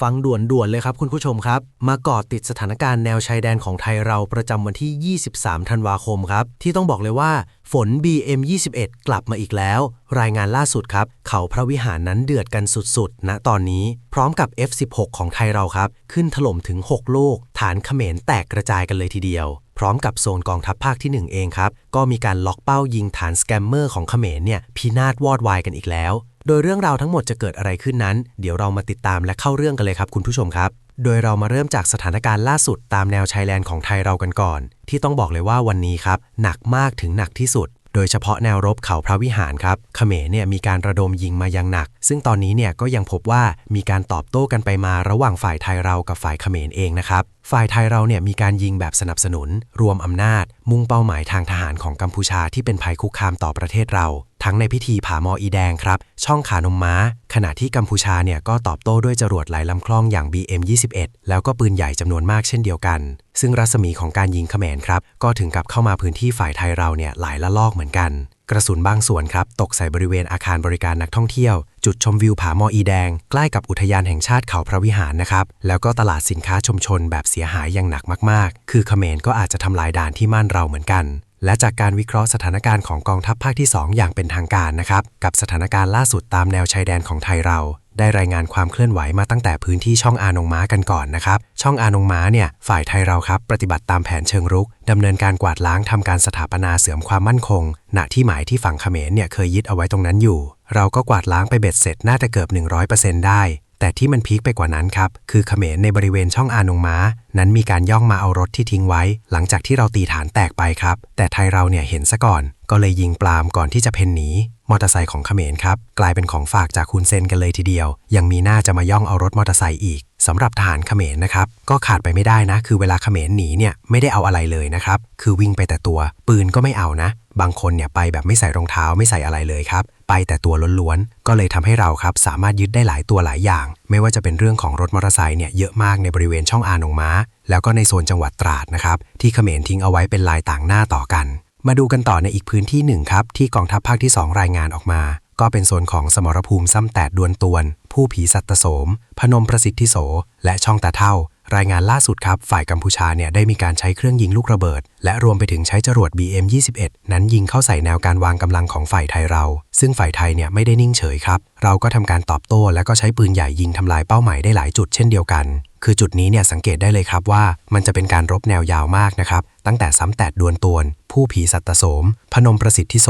ฟังด่วนๆเลยครับคุณผู้ชมครับ มาเกาะติดสถานการณ์แนวชายแดนของไทยเราประจำวันที่ 23 ธันวาคมครับ ที่ต้องบอกเลยว่า ฝน BM21 กลับมาอีกแล้ว รายงานล่าสุดครับ เขาพระวิหารนั้นเดือดกันสุดๆณตอนนี้ พร้อมกับ F16 ของไทยเราครับ ขึ้นถล่มถึง 6 ลูก ฐานเขมรแตกกระจายกันเลยทีเดียวพร้อมกับโซนกองทัพภาคที่ 1 เองครับ ก็มีการล็อกเป้ายิงฐานสแกมเมอร์ของเขมรเนี่ยพินาศวอดวายกันอีกแล้ว โดยเรื่องราวทั้งหมดจะเกิดอะไรขึ้นนั้น เดี๋ยวเรามาติดตามและเข้าเรื่องกันเลยครับคุณผู้ชมครับโดยเรามาเริ่มจากสถานการณ์ล่าสุดตามแนวชายแดนของไทยเรากันก่อน ที่ต้องบอกเลยว่าวันนี้ครับ หนักมากถึงหนักที่สุด โดยเฉพาะแนวรบเขาพระวิหารครับเขมรเนี่ยมีการระดมยิงมาอย่างหนัก ซึ่งตอนนี้เนี่ยก็ยังพบว่ามีการตอบโต้กันไปมาระหว่างฝ่ายไทยเรากับฝ่ายเขมรเองนะครับฝ่ายไทยเราเนี่ยมีการยิงแบบสนับสนุน รวมอำนาจ มุ่งเป้าหมายทางทหารของกัมพูชาที่เป็นภัยคุกคามต่อประเทศเรา ทั้งในพิธีผามออีแดงครับ ช่องขานมม้า ขณะที่กัมพูชาเนี่ยก็ตอบโต้ด้วยจรวดหลายลำคล่องอย่าง BM21 แล้วก็ปืนใหญ่จำนวนมากเช่นเดียวกัน ซึ่งรัศมีของการยิงเขมรครับ ก็ถึงกับเข้ามาพื้นที่ฝ่ายไทยเราเนี่ยหลายละลอกเหมือนกัน กระสุนบางส่วนครับ ตกใส่บริเวณอาคารบริการนักท่องเที่ยว จุดชมวิวผามออีแดง ใกล้กับอุทยานแห่งชาติเขาพระวิหารนะครับแล้วก็ตลาดสินค้าชุมชนแบบเสียหายอย่างหนักมาก ๆ คือเขมรก็อาจจะทำลายด่านที่มั่นเราเหมือนกัน และจากการวิเคราะห์สถานการณ์ของกองทัพภาคที่ 2 อย่างเป็นทางการนะครับ กับสถานการณ์ล่าสุดตามแนวชายแดนของไทยเรา ได้รายงานความเคลื่อนไหวมาตั้งแต่พื้นที่ช่องอานงม้ากันก่อนนะครับ ช่องอานงม้าเนี่ยฝ่ายไทยเราครับปฏิบัติตามแผนเชิงรุกดำเนินการกวาดล้างทำการสถาปนาเสริมความมั่นคง ณที่หมายที่ฝั่งเขมรเนี่ยเคยยึดเอาไว้ตรงนั้นอยู่ เราก็กวาดล้างไปเบ็ดเสร็จน่าจะเกือบ100%ได้ แต่ที่มันพีคไปกว่านั้นครับ คือเขมรในบริเวณช่องอานงม้า นั้นมีการย่องมาเอารถที่ทิ้งไว้ หลังจากที่เราตีฐานแตกไปครับ แต่ไทยเราเนี่ยเห็นซะก่อน ก็เลยยิงปลามก่อนที่จะเพ่นหนีมอเตอร์ไซค์ของเขมรครับ กลายเป็นของฝากจากคุณเซนกันเลยทีเดียว ยังมีหน้าจะมาย่องเอารถมอเตอร์ไซค์อีก สำหรับทหารเขมรนะครับก็ขาดไปไม่ได้นะ คือเวลาเขมรหนีเนี่ยไม่ได้เอาอะไรเลยนะครับคือวิ่งไปแต่ตัวปืนก็ไม่เอานะ บางคนเนี่ยไปแบบไม่ใส่รองเท้าไม่ใส่อะไรเลยครับไปแต่ตัวล้วนๆ ก็เลยทำให้เราครับสามารถยึดได้หลายตัวหลายอย่าง ไม่ว่าจะเป็นเรื่องของรถมอเตอร์ไซค์เนี่ยเยอะมากในบริเวณช่องอานงม้า แล้วก็ในโซนจังหวัดตราดนะครับที่เขมรทิ้งเอาไว้เป็นลายต่างหน้าต่อกัน มาดูกันต่อในอีกพื้นที่หนึ่งครับที่กองทัพภาคที่ 2 รายงานออกมา ก็เป็นโซนของสมรภูมิซ้ำแตดดวนตวน ผู้ผีสัตตโสม พนมประสิทธิโส และช่องตาเท่า รายงานล่าสุดครับ ฝ่ายกัมพูชาเนี่ยได้มีการใช้เครื่องยิงลูกระเบิด และรวมไปถึงใช้จรวด BM21 นั้นยิงเข้าใส่แนวการวางกำลังของฝ่ายไทยเรา ซึ่งฝ่ายไทยเนี่ยไม่ได้นิ่งเฉยครับ เราก็ทำการตอบโต้และก็ใช้ปืนใหญ่ยิงทำลายเป้าหมายได้หลายจุดเช่นเดียวกัน คือจุดนี้เนี่ยสังเกตได้เลยครับว่า มันจะเป็นการรบแนวยาวมากนะครับ ตั้งแต่ซ้ำแตดดวนตวน ผู้ผีสัตตโสม พนมประสิทธิโส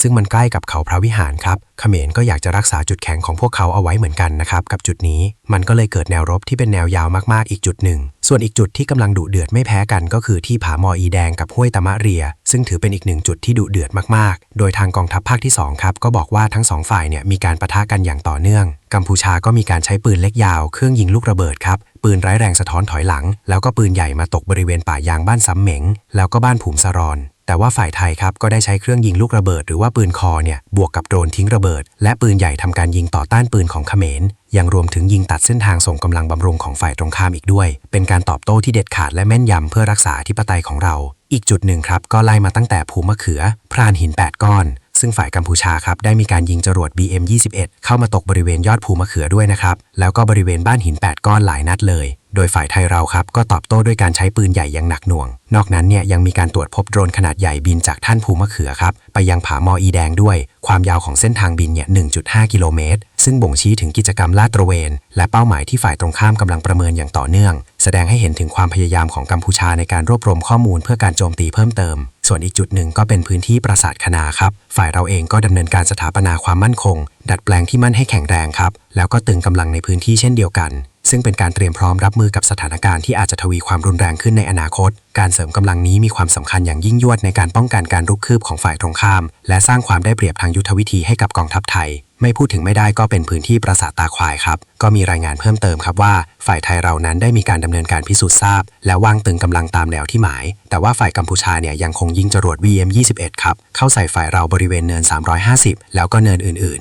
ซึ่งมันใกล้กับเขาพระวิหารครับเขมรก็อยากจะรักษาจุดแข็งของพวกเขาเอาไว้เหมือนกันนะครับ กับจุดนี้มันก็เลยเกิดแนวรบที่เป็นแนวยาวมากๆอีกจุดหนึ่ง ส่วนอีกจุดที่กำลังดุเดือดไม่แพ้กันก็คือที่ผามออีแดงกับห้วยตะมะเรีย ซึ่งถือเป็นอีกหนึ่งจุดที่ดุเดือดมากๆ โดยทางกองทัพภาคที่2ครับก็บอกว่าทั้งสองฝ่ายเนี่ยมีการปะทะกันอย่างต่อเนื่อง กัมพูชาก็มีการใช้ปืนเล็กยาว เครื่องยิงลูกระเบิดครับปืนไร้แรงสะท้อนถอยหลัง แล้วก็ปืนใหญ่มาตกบริเวณป่ายางบ้านซ้ำเหม็งแล้วก็บ้านผุมสรอน แต่ว่าฝ่ายไทยครับก็ได้ใช้เครื่องยิงลูกระเบิด หรือว่าปืนคอเนี่ยบวกกับโดรนทิ้งระเบิด และปืนใหญ่ทำการยิงต่อต้านปืนของเขมรยังรวมถึงยิงตัดเส้นทางส่งกำลังบำรุงของฝ่ายตรงข้ามอีกด้วย เป็นการตอบโต้ที่เด็ดขาดและแม่นยำเพื่อรักษาธิปไตยของเรา อีกจุดหนึ่งครับก็ไล่มาตั้งแต่ภูมะเขือ พรานหิน 8 ก้อนซึ่งฝ่ายกัมพูชาครับได้มีการยิงจรวด BM21 เข้ามาตกบริเวณยอดภูมะเขือด้วยนะครับ แล้วก็บริเวณบ้านหิน 8 ก้อนหลายนัดเลย โดยฝ่ายไทยเราครับก็ตอบโต้ด้วยการใช้ปืนใหญ่อย่างหนักหน่วง นอกนั้นเนี่ยยังมีการตรวจพบโดรนขนาดใหญ่บินจากท่านภูมะเขือครับไปยังผามออีแดงด้วย ความยาวของเส้นทางบินเนี่ย 1.5 กิโลเมตร ซึ่งบ่งชี้ถึงกิจกรรมลาดตระเวน และเป้าหมายที่ฝ่ายตรงข้ามกำลังประเมินอย่างต่อเนื่อง แสดงให้เห็นถึงความพยายามของกัมพูชาในการรวบรวมข้อมูลเพื่อการโจมตีเพิ่มเติม ส่วนอีกจุดหนึ่งก็เป็นพื้นที่ปราสาทคณาครับ ฝ่ายเราเองก็ดำเนินการสถาปนาความมั่นคง ดัดแปลงที่มั่นให้แข็งแรงครับ แล้วก็ตึงกำลังในพื้นที่เช่นเดียวกัน ซึ่งเป็นการเตรียมพร้อมรับมือกับสถานการณ์ที่อาจจะทวีความรุนแรงขึ้นในอนาคต การเสริมกำลังนี้มีความสำคัญอย่างยิ่งยวดในการป้องกันการรุกคืบของฝ่ายตรงข้าม และสร้างความได้เปรียบทางยุทธวิธีให้กับกองทัพไทย ไม่พูดถึงไม่ได้ก็เป็นพื้นที่ปราสาทตาควายครับ ก็มีรายงานเพิ่มเติมครับว่า ฝ่ายไทยเรานั้นได้มีการดำเนินการพิสูจน์ทราบ และวางตึงกำลังตามแนวที่หมาย แต่ว่าฝ่ายกัมพูชาเนี่ยยังคงยิงจรวด VM21 ครับเข้าใส่ฝ่ายเราบริเวณเนิน 350 แล้วก็เนินอื่น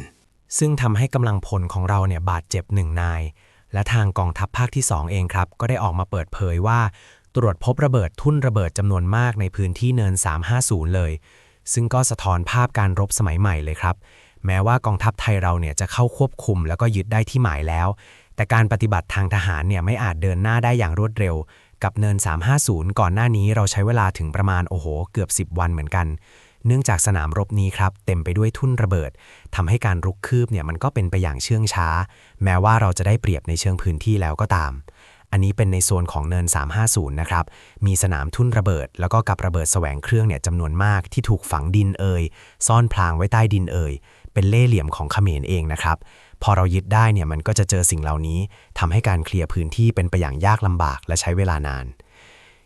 ซึ่งทำให้กำลังพลของเราเนี่ยบาดเจ็บหนึ่งนาย และทางกองทัพภาคที่ 2 เองครับ ก็ได้ออกมาเปิดเผยว่า ตรวจพบระเบิดทุ่นระเบิดจำนวนมากในพื้นที่เนิน 350 เลย ซึ่งก็สะท้อนภาพการรบสมัยใหม่เลยครับ แม้ว่ากองทัพไทยเราเนี่ยจะเข้าควบคุมแล้วก็ยึดได้ที่หมายแล้ว แต่การปฏิบัติทางทหารเนี่ยไม่อาจเดินหน้าได้อย่างรวดเร็ว กับเนิน 350 ก่อนหน้านี้เราใช้เวลาถึงประมาณโอ้โห เกือบ 10 วันเหมือนกัน เนื่องจากสนามรบนี้ครับเต็มไปด้วยทุ่นระเบิดทำให้การรุกคืบเนี่ยมันก็เป็นไปอย่างเชื่องช้า แม้ว่าเราจะได้เปรียบในเชิงพื้นที่แล้วก็ตาม อันนี้เป็นในโซนของเนิน 350 นะครับ มีสนามทุ่นระเบิด แล้วก็กับระเบิดแสวงเครื่องเนี่ยจำนวนมากที่ถูกฝังดินเอ่ยซ่อนพลางไว้ใต้ดินเอ่ยเป็นเล่เหลี่ยมของเขมรเองนะครับพอเรายึดได้เนี่ยมันก็จะเจอสิ่งเหล่านี้ทำให้การเคลียร์พื้นที่เป็นไปอย่างยากลำบากและใช้เวลานาน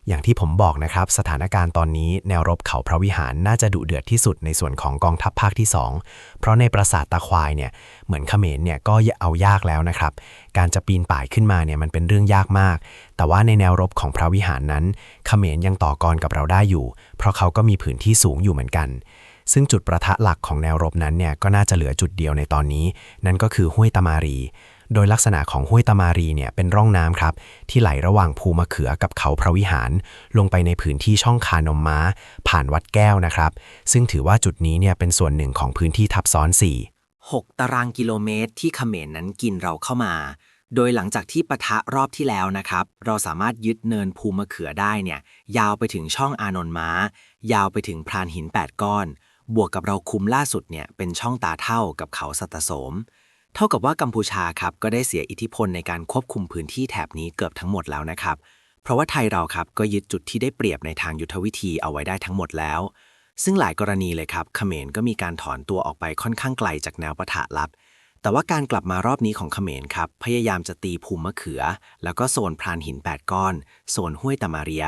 อย่างที่ผมบอกนะครับ สถานการณ์ตอนนี้แนวรบเขาพระวิหารน่าจะดุเดือดที่สุดในส่วนของกองทัพภาคที่ 2 เพราะในปราสาทตาควายเนี่ยเหมือนเขมรเนี่ยก็เอายากแล้วนะครับ การจะปีนป่ายขึ้นมาเนี่ยมันเป็นเรื่องยากมาก แต่ว่าในแนวรบของพระวิหารนั้น เขมรยังต่อกรกับเราได้อยู่ เพราะเขาก็มีพื้นที่สูงอยู่เหมือนกัน ซึ่งจุดประทะหลักของแนวรบนั้นเนี่ยก็น่าจะเหลือจุดเดียวในตอนนี้ นั่นก็คือห้วยตามารี โดยลักษณะของห้วยตามารีเนี่ยเป็นร่องน้ำครับ ที่ไหลระหว่างภูมะเขือกับเขาพระวิหาร ลงไปในพื้นที่ช่องคานมม้า ผ่านวัดแก้วนะครับ ซึ่งถือว่าจุดนี้เนี่ยเป็นส่วนหนึ่งของพื้นที่ทับซ้อน 4 6 ตารางกิโลเมตรที่เขมรนั้นกินเราเข้ามา โดยหลังจากที่ปะทะรอบที่แล้วนะครับ เราสามารถยึดเนินภูมะเขือได้เนี่ยยาวไปถึงช่องอานนท์ม้า ยาวไปถึงพรานหิน 8 ก้อน บวกกับเราคุมล่าสุดเนี่ยเป็นช่องตาเท่ากับเขาสัตโสม เท่ากับว่ากัมพูชาครับก็ได้เสียอิทธิพลในการควบคุมพื้นที่แถบนี้เกือบทั้งหมดแล้วนะครับ เพราะว่าไทยเราครับก็ยึดจุดที่ได้เปรียบในทางยุทธวิธีเอาไว้ได้ทั้งหมดแล้ว ซึ่งหลายกรณีเลยครับเขมรก็มีการถอนตัวออกไปค่อนข้างไกลจากแนวปะทะลับ แต่ว่าการกลับมารอบนี้ของเขมรครับพยายามจะตีภูมิมะเขือ แล้วก็โซนพรานหิน 8 ก้อน โซนห้วยตามาเรีย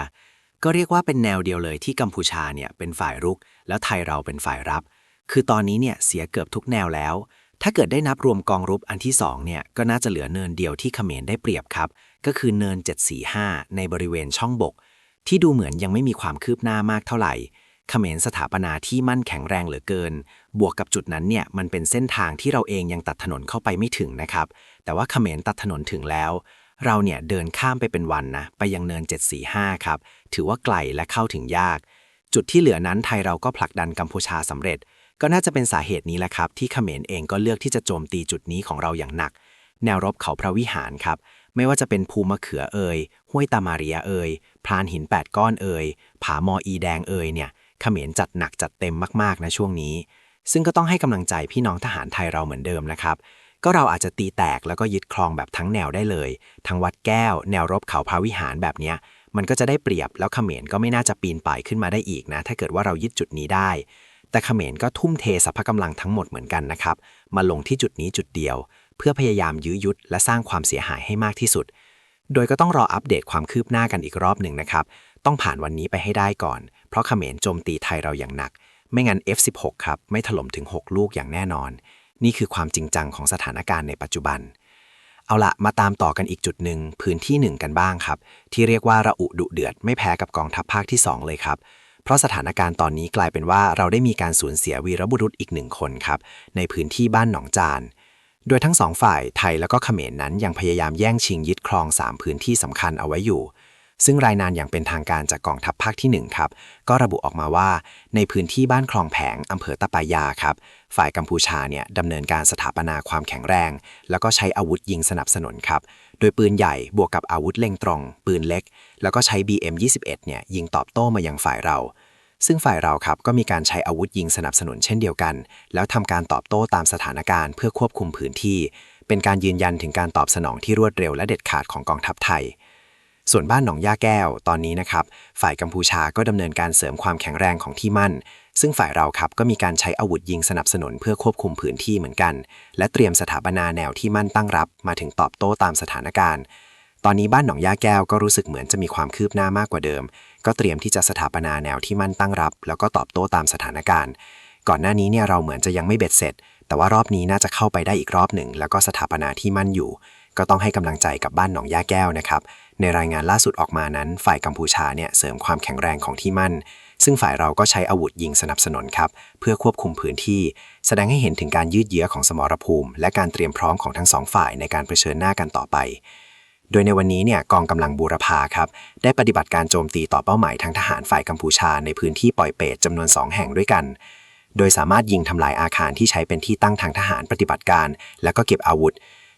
ก็เรียกว่าเป็นแนวเดียวเลยที่กัมพูชาเนี่ยเป็นฝ่ายรุก แล้วไทยเราเป็นฝ่ายรับ คือตอนนี้เนี่ยเสียเกือบทุกแนวแล้ว ถ้าเกิดได้นับรวมกองรุบอันที่2เนี่ยก็น่าจะเหลือเนินเดียวที่เขมรได้เปรียบครับ ก็คือเนิน 745 ในบริเวณช่องบก ที่ดูเหมือนยังไม่มีความคืบหน้ามากเท่าไหร่เขมรสถาปนาที่มั่นแข็งแรงเหลือเกิน บวกกับจุดนั้นเนี่ยมันเป็นเส้นทางที่เราเองยังตัดถนนเข้าไปไม่ถึงนะครับ แต่ว่าเขมรตัดถนนถึงแล้ว เราเนี่ยเดินข้ามไปเป็นวันนะไปยังเนิน 745 ครับ ถือว่าไกลและเข้าถึงยาก จุดที่เหลือนั้นไทยเราก็ผลักดันกัมพูชาสำเร็จ ก็น่าจะเป็นสาเหตุนี้แหละครับ ที่เขมรเองก็เลือกที่จะโจมตีจุดนี้ของเราอย่างหนัก แนวรบเขาพระวิหารครับ ไม่ว่าจะเป็นภูมะเขือเอ่ยห้วยตามารียเอ่ยพรานหิน 8 ก้อนเอ่ยผามออีแดงเอ่ยเนี่ยเขมรจัดหนักจัดเต็มมากๆนะช่วงนี้ ซึ่งก็ต้องให้กำลังใจพี่น้องทหารไทยเราเหมือนเดิมนะครับก็เราอาจจะตีแตกแล้วก็ยึดครองแบบทั้งแนวได้เลย ทั้งวัดแก้ว แนวรบเขาพระวิหารแบบเนี้ย มันก็จะได้เปรียบแล้วเขมรก็ไม่น่าจะปีนป่ายขึ้นมาได้อีกนะ ถ้าเกิดว่าเรายึดจุดนี้ได้ แต่เขมรก็ทุ่มเทสรรพกำลังทั้งหมดเหมือนกันนะครับ มาลงที่จุดนี้จุดเดียว เพื่อพยายามยื้อยุดและสร้างความเสียหายให้มากที่สุด โดยก็ต้องรออัปเดตความคืบหน้ากันอีกรอบหนึ่งนะครับ ต้องผ่านวันนี้ไปให้ได้ก่อน เพราะเขมรโจมตีไทยเราอย่างหนัก ไม่งั้น F16 ครับไม่ถล่มถึง 6 ลูกอย่างแน่นอน นี่คือความจริงจังของสถานการณ์ในปัจจุบันเอาละมาตามต่อกันอีกจุดหนึ่งพื้นที่หนึ่งกันบ้างครับ ที่เรียกว่าระอุดุเดือดไม่แพ้กับกองทัพภาคที่ 2 เลยครับ เพราะสถานการณ์ตอนนี้กลายเป็นว่าเราได้มีการสูญเสียวีรบุรุษอีกหนึ่งคนครับ ในพื้นที่บ้านหนองจาน โดยทั้งสองฝ่ายไทยแล้วก็เขมรนั้นยังพยายามแย่งชิงยึดครอง 3 พื้นที่สำคัญเอาไว้อยู่ ซึ่งรายนานอย่างเป็นทางการจากกองทัพภาคที่ 1 ครับ ก็ระบุออกมาว่า ในพื้นที่บ้านคลองแผงอำเภอตะปายาครับ ฝ่ายกัมพูชาเนี่ยดำเนินการสถาปนาความแข็งแรง แล้วก็ใช้อาวุธยิงสนับสนุนครับ โดยปืนใหญ่บวกกับอาวุธเล็งตรง ปืนเล็ก แล้วก็ใช้ BM21 เนี่ยยิงตอบโต้มายังฝ่ายเรา ซึ่งฝ่ายเราครับก็มีการใช้อาวุธยิงสนับสนุนเช่นเดียวกัน แล้วทำการตอบโต้ตามสถานการณ์เพื่อควบคุมพื้นที่ เป็นการยืนยันถึงการตอบสนองที่รวดเร็วและเด็ดขาดของกองทัพไทย ส่วนบ้านหนองย่าแก้วตอนนี้นะครับฝ่ายกัมพูชาก็ดำเนินการเสริมความแข็งแรงของที่มั่น ซึ่งฝ่ายเราครับก็มีการใช้อาวุธยิงสนับสนุนเพื่อควบคุมพื้นที่เหมือนกัน และเตรียมสถาปนาแนวที่มั่นตั้งรับ มาถึงตอบโต้ตามสถานการณ์ ตอนนี้บ้านหนองย่าแก้วก็รู้สึกเหมือนจะมีความคืบหน้ามากกว่าเดิม ก็เตรียมที่จะสถาปนาแนวที่มั่นตั้งรับ แล้วก็ตอบโต้ตามสถานการณ์ ก่อนหน้านี้เนี่ยเราเหมือนจะยังไม่เบ็ดเสร็จ แต่ว่ารอบนี้น่าจะเข้าไปได้อีกรอบหนึ่ง แล้วก็สถาปนาที่มั่นอยู่ ก็ต้องให้กำลังใจกับบ้านหนองย่าแก้วนะครับ ในรายงานล่าสุดออกมานั้น ฝ่ายกัมพูชาเนี่ยเสริมความแข็งแรงของที่มั่น ซึ่งฝ่ายเราก็ใช้อาวุธยิงสนับสนุนครับ เพื่อควบคุมพื้นที่ แสดงให้เห็นถึงการยืดเยื้อของสมรภูมิ และการเตรียมพร้อมของทั้งสองฝ่ายในการเผชิญหน้ากันต่อไป โดยในวันนี้เนี่ยกองกำลังบูรพาครับได้ปฏิบัติการโจมตีต่อเป้าหมายทางทหารฝ่ายกัมพูชาในพื้นที่ปอยเปตจำนวน 2 แห่งด้วยกันโดยสามารถยิงทำลายอาคารที่ใช้เป็นที่ตั้งทางทหารปฏิบัติการ และก็เก็บอาวุธ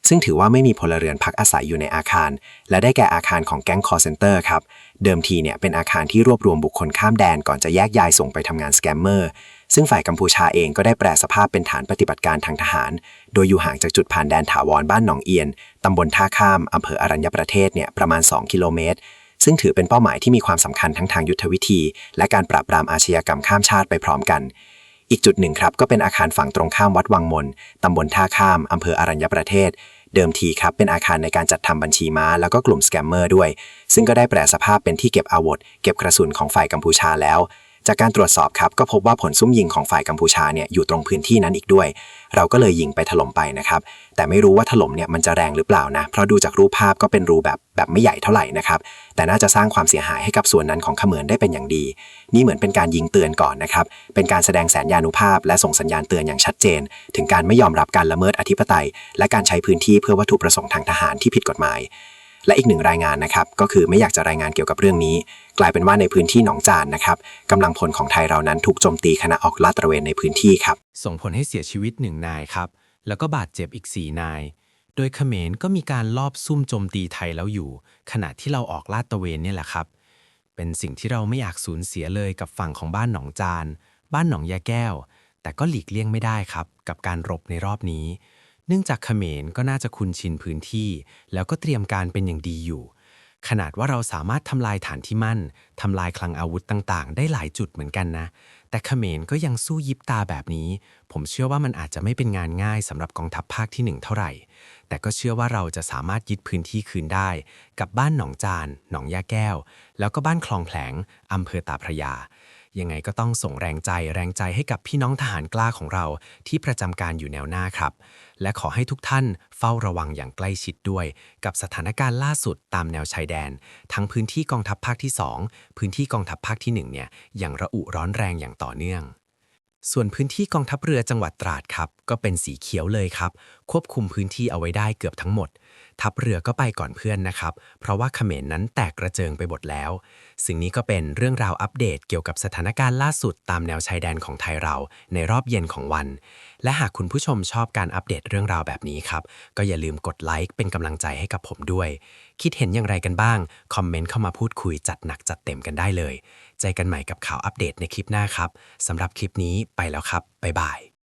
ซึ่งถือว่าไม่มีพลเรือนพักอาศัยอยู่ในอาคาร และได้แก่อาคารของแก๊งคอร์เซนเตอร์ครับ เดิมทีเนี่ยเป็นอาคารที่รวบรวมบุคคลข้ามแดนก่อนจะแยกย้ายส่งไปทำงานสแกมเมอร์ ซึ่งฝ่ายกัมพูชาเองก็ได้แปลสภาพเป็นฐานปฏิบัติการทางทหาร โดยอยู่ห่างจากจุดผ่านแดนถาวรบ้านหนองเอียนตำบลท่าข้ามอำเภออรัญญประเทศเนี่ยประมาณ 2 กิโลเมตรซึ่งถือเป็นเป้าหมายที่มีความสำคัญทั้งทางยุทธวิธี และการปราบปรามอาชญากรรมข้ามชาติไปพร้อมกัน อีกจุดหนึ่งครับ ก็เป็นอาคารฝั่งตรงข้ามวัดวังมนตำบลท่าข้ามอำเภออรัญญประเทศ เดิมทีครับเป็นอาคารในการจัดทำบัญชีม้า แล้วก็กลุ่มสแกมเมอร์ด้วย ซึ่งก็ได้แปลสภาพเป็นที่เก็บอาวุธ เก็บกระสุนของฝ่ายกัมพูชาแล้ว จากการตรวจสอบครับก็พบว่าผลซุ่มยิงของฝ่ายกัมพูชาเนี่ยอยู่ตรงพื้นที่นั้นอีกด้วย เราก็เลยยิงไปถล่มไปนะครับ แต่ไม่รู้ว่าถล่มเนี่ยมันจะแรงหรือเปล่านะ เพราะดูจากรูปภาพก็เป็นรูแบบแบบไม่ใหญ่เท่าไหร่นะครับ แต่น่าจะสร้างความเสียหายให้กับส่วนนั้นของเขมรได้เป็นอย่างดี นี่เหมือนเป็นการยิงเตือนก่อนนะครับ เป็นการแสดงแสนยานุภาพ และส่งสัญญาณเตือนอย่างชัดเจน ถึงการไม่ยอมรับการละเมิดอธิปไตย และการใช้พื้นที่เพื่อวัตถุประสงค์ทางทหารที่ผิดกฎหมาย และอีกหนึ่งรายงานนะครับ ก็คือไม่อยากจะรายงานเกี่ยวกับเรื่องนี้ กลายเป็นว่าในพื้นที่หนองจานนะครับกำลังพลของไทยเรานั้นถูกโจมตีขณะออกลาดตระเวนในพื้นที่ครับ ส่งผลให้เสียชีวิตหนึ่งนายครับ แล้วก็บาดเจ็บอีก 4 นาย โดยเขมรก็มีการลอบซุ่มโจมตีไทยแล้วอยู่ ขณะที่เราออกลาดตระเวนเนี่ยแหละครับ เป็นสิ่งที่เราไม่อยากสูญเสียเลยกับฝั่งของบ้านหนองจาน บ้านหนองยาแก้ว แต่ก็หลีกเลี่ยงไม่ได้ครับ กับการรบในรอบนี้ เนื่องจากเขมรก็น่าจะคุ้นชินพื้นที่ แล้วก็เตรียมการเป็นอย่างดีอยู่ ขนาดว่าเราสามารถทำลายฐานที่มั่นทำลายคลังอาวุธต่างๆ ได้หลายจุดเหมือนกันนะ แต่เขมรก็ยังสู้ยิบตาแบบนี้ ผมเชื่อว่ามันอาจจะไม่เป็นงานง่ายสำหรับกองทัพภาคที่หนึ่งเท่าไหร่ แต่ก็เชื่อว่าเราจะสามารถยึดพื้นที่คืนได้ กับบ้านหนองจาน หนองยาแก้ว แล้วก็บ้านคลองแผลงอำเภอตาพระยา ยังไงก็ต้องส่งแรงใจแรงใจให้กับพี่น้องทหารกล้าของเรา ที่ประจำการอยู่แนวหน้าครับ และขอให้ทุกท่านเฝ้าระวังอย่างใกล้ชิดด้วย กับสถานการณ์ล่าสุดตามแนวชายแดน ทั้งพื้นที่กองทัพภาคที่ 2 พื้นที่กองทัพภาคที่1เนี่ยอย่างระอุร้อนแรงอย่างต่อเนื่องส่วนพื้นที่กองทัพเรือจังหวัดตราดครับ ก็เป็นสีเขียวเลยครับ ควบคุมพื้นที่เอาไว้ได้เกือบทั้งหมด ทัพเรือก็ไปก่อนเพื่อนนะครับ เพราะว่าเขมรนั้นแตกกระเจิงไปหมดแล้ว สิ่งนี้ก็เป็นเรื่องราวอัปเดตเกี่ยวกับสถานการณ์ล่าสุดตามแนวชายแดนของไทยเราในรอบเย็นของวัน และหากคุณผู้ชมชอบการอัปเดตเรื่องราวแบบนี้ครับ ก็อย่าลืมกดไลค์เป็นกำลังใจให้กับผมด้วย คิดเห็นอย่างไรกันบ้าง คอมเมนต์เข้ามาพูดคุยจัดหนักจัดเต็มกันได้เลย เจอกันใหม่กับข่าวอัปเดตในคลิปหน้าครับสำหรับคลิปนี้ไปแล้วครับบ๊ายบาย